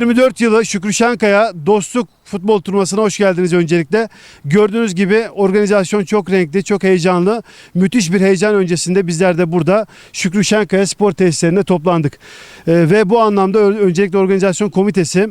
24 yılı Şükrü Şenkaya Dostluk Futbol Turnuvası'na hoş geldiniz öncelikle. Gördüğünüz gibi organizasyon çok renkli, çok heyecanlı. Müthiş bir heyecan öncesinde bizler de burada Şükrü Şenkaya Spor Tesislerinde toplandık. Ee, ve bu anlamda öncelikle organizasyon komitesi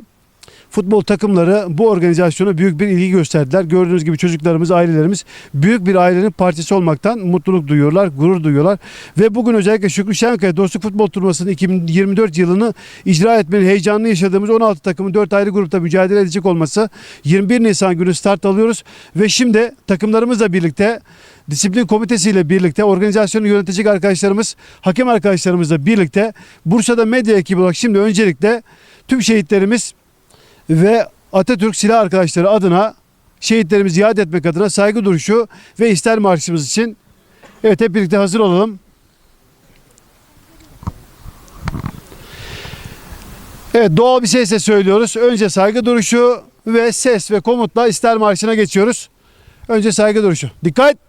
futbol takımları bu organizasyona büyük bir ilgi gösterdiler. Gördüğünüz gibi çocuklarımız, ailelerimiz büyük bir ailenin parçası olmaktan mutluluk duyuyorlar, gurur duyuyorlar. Ve bugün özellikle Şükrü Şenkaya Dostluk Futbol Turnuvası'nın 2024 yılını icra etmenin heyecanını yaşadığımız 16 takımın 4 ayrı grupta mücadele edecek olması 21 Nisan günü start alıyoruz. Ve şimdi takımlarımızla birlikte disiplin komitesiyle birlikte organizasyonu yönetecek arkadaşlarımız, hakem arkadaşlarımızla birlikte Bursa'da medya ekibi olarak şimdi öncelikle tüm şehitlerimiz ve Atatürk silah arkadaşları adına şehitlerimizi yad etmek adına saygı duruşu ve ister marşımız için evet hep birlikte hazır olalım. Evet doğal bir sesle söylüyoruz. Önce saygı duruşu ve ses ve komutla ister marşına geçiyoruz. Önce saygı duruşu. Dikkat!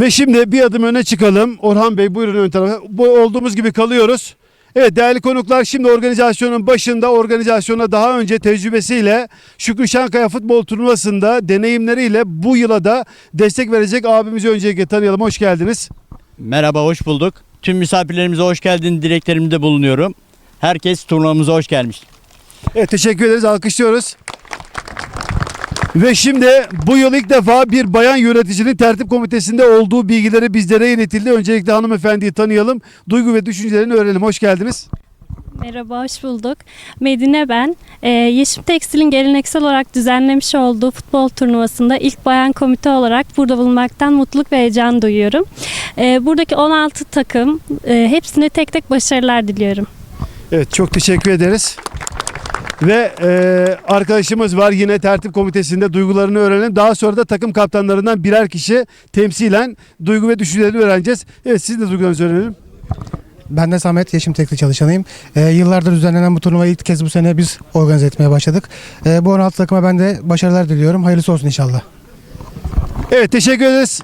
Ve şimdi bir adım öne çıkalım. Orhan Bey buyurun ön tarafa. Bu olduğumuz gibi kalıyoruz. Evet değerli konuklar şimdi organizasyonun başında organizasyona daha önce tecrübesiyle Şükrü Şankaya Futbol Turnuvası'nda deneyimleriyle bu yıla da destek verecek abimizi öncelikle tanıyalım. Hoş geldiniz. Merhaba, hoş bulduk. Tüm misafirlerimize hoş geldin dileklerimde bulunuyorum. Herkes turnuvamıza hoş gelmiş. Evet teşekkür ederiz. Alkışlıyoruz. Ve şimdi bu yıl ilk defa bir bayan yöneticinin tertip komitesinde olduğu bilgileri bizlere iletildi. Öncelikle hanımefendiyi tanıyalım. Duygu ve düşüncelerini öğrenelim. Hoş geldiniz. Merhaba, hoş bulduk. Medine ben. Ee, Yeşim Tekstil'in geleneksel olarak düzenlemiş olduğu futbol turnuvasında ilk bayan komite olarak burada bulunmaktan mutluluk ve heyecan duyuyorum. Ee, buradaki 16 takım, e, hepsine tek tek başarılar diliyorum. Evet çok teşekkür ederiz. Ve e, arkadaşımız var yine tertip komitesinde duygularını öğrenelim. Daha sonra da takım kaptanlarından birer kişi temsilen duygu ve düşüncelerini öğreneceğiz. Evet sizin de duygularınızı öğrenelim. Ben de Samet, Yeşim Tekli çalışanıyım. Ee, yıllardır düzenlenen bu turnuvayı ilk kez bu sene biz organize etmeye başladık. Ee, bu 16 takıma ben de başarılar diliyorum. Hayırlısı olsun inşallah. Evet teşekkür ederiz.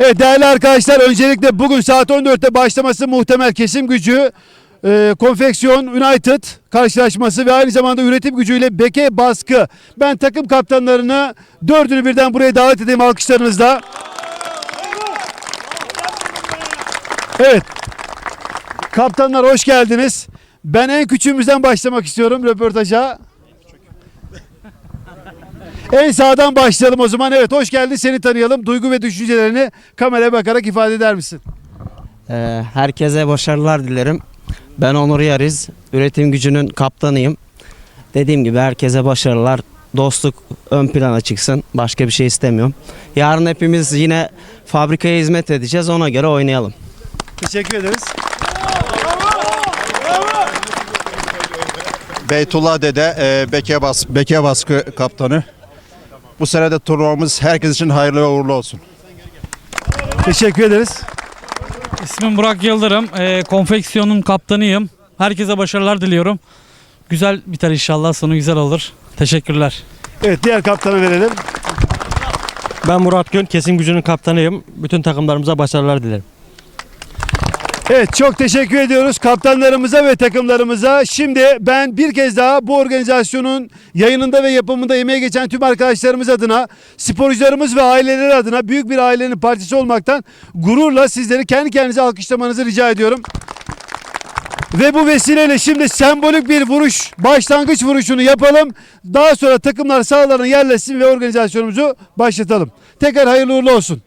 Evet değerli arkadaşlar öncelikle bugün saat 14'te başlaması muhtemel kesim gücü e, Konfeksiyon United karşılaşması ve aynı zamanda üretim gücüyle Beke baskı. Ben takım kaptanlarını dördünü birden buraya davet edeyim alkışlarınızla. Evet. Kaptanlar hoş geldiniz. Ben en küçüğümüzden başlamak istiyorum röportaja. En sağdan başlayalım o zaman. Evet hoş geldin seni tanıyalım. Duygu ve düşüncelerini kameraya bakarak ifade eder misin? Ee, herkese başarılar dilerim. Ben Onur Yariz, üretim gücünün kaptanıyım. Dediğim gibi herkese başarılar. Dostluk ön plana çıksın. Başka bir şey istemiyorum. Yarın hepimiz yine fabrikaya hizmet edeceğiz. Ona göre oynayalım. Teşekkür ederiz. Beytullah Dede, e, Beke, Bas, Beke Baskı kaptanı. Bu sene de turnuvamız herkes için hayırlı ve uğurlu olsun. Teşekkür ederiz. İsmim Burak Yıldırım. Ee, konfeksiyonun kaptanıyım. Herkese başarılar diliyorum. Güzel biter inşallah. Sonu güzel olur. Teşekkürler. Evet diğer kaptana verelim. Ben Murat Gün, kesin gücünün kaptanıyım. Bütün takımlarımıza başarılar dilerim. Evet çok teşekkür ediyoruz kaptanlarımıza ve takımlarımıza. Şimdi ben bir kez daha bu organizasyonun yayınında ve yapımında emeği geçen tüm arkadaşlarımız adına, sporcularımız ve aileleri adına büyük bir ailenin partisi olmaktan gururla sizleri kendi kendinize alkışlamanızı rica ediyorum. Ve bu vesileyle şimdi sembolik bir vuruş, başlangıç vuruşunu yapalım. Daha sonra takımlar sahalarına yerleşsin ve organizasyonumuzu başlatalım. Tekrar hayırlı uğurlu olsun.